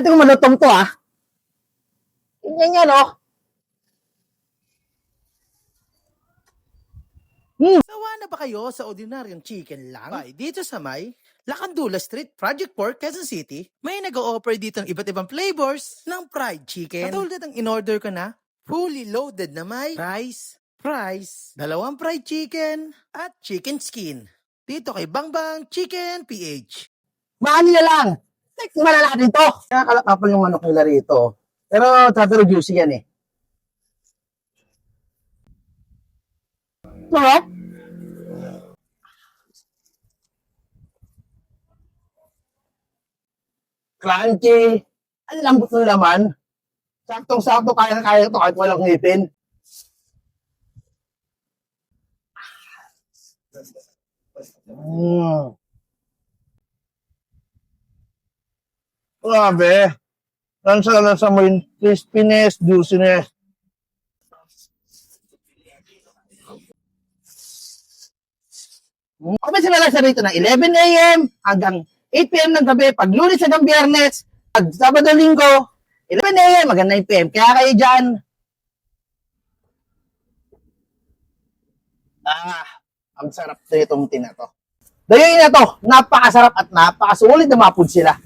natin kung malutong to, ah. Tingnan yan, oh. Sawa na ba kayo sa ordinaryong chicken lang? Ay, dito sa may Lacandula Street, Project 4, Quezon City, may nag-o-offer dito ng iba't ibang flavors ng fried chicken. Katulad ng in-order ko na, fully loaded na may rice, fries, dalawang fried chicken, at chicken skin. Dito kay Bangbang Chicken PH. Mahal nila lang. Tikman na natin to. Kaya kalakapal yung manok nila rito. Pero, pero juicy yan, eh. Sarap. Crunchy. Ang lambot ng laman. Saktong-sakto, kaya na kaya ito kahit walang ngipin. Mm. Grabe. Lansa-lansa mo yung crispiness, juiciness. Open sila lang siya rito ng 11 a.m. hanggang 8 p.m. ng gabi. Pag lunes hanggang biyernes, pag sabado linggo, 11 a.m. hanggang 9 p.m. Kaya kayo dyan, ah, ang sarap na itong tina to. Dahil na to, napakasarap at napakasulit na mga food sila.